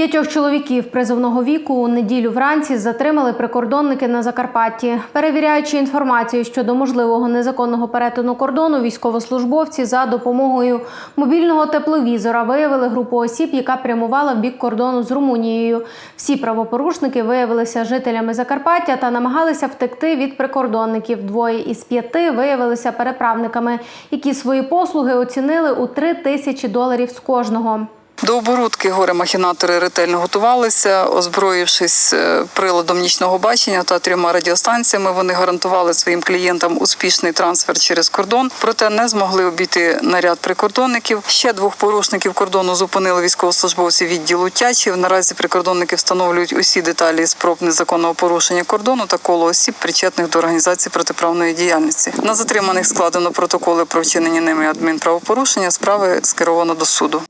П'ятьох чоловіків призовного віку у неділю вранці затримали прикордонники на Закарпатті. Перевіряючи інформацію щодо можливого незаконного перетину кордону, військовослужбовці за допомогою мобільного тепловізора виявили групу осіб, яка прямувала в бік кордону з Румунією. Всі правопорушники виявилися жителями Закарпаття та намагалися втекти від прикордонників. Двоє із п'яти виявилися переправниками, які свої послуги оцінили у три тисячі доларів з кожного. До оборудки горе-махінатори ретельно готувалися, озброївшись е, приладом нічного бачення та трьома радіостанціями. Вони гарантували своїм клієнтам успішний трансфер через кордон, проте не змогли обійти наряд прикордонників. Ще двох порушників кордону зупинили військовослужбовці відділу Тячів. Наразі прикордонники встановлюють усі деталі спроб незаконного порушення кордону та коло осіб, причетних до організації протиправної діяльності. На затриманих складено протоколи про вчинення ними адмінправопорушення. Справи скеровано до суду.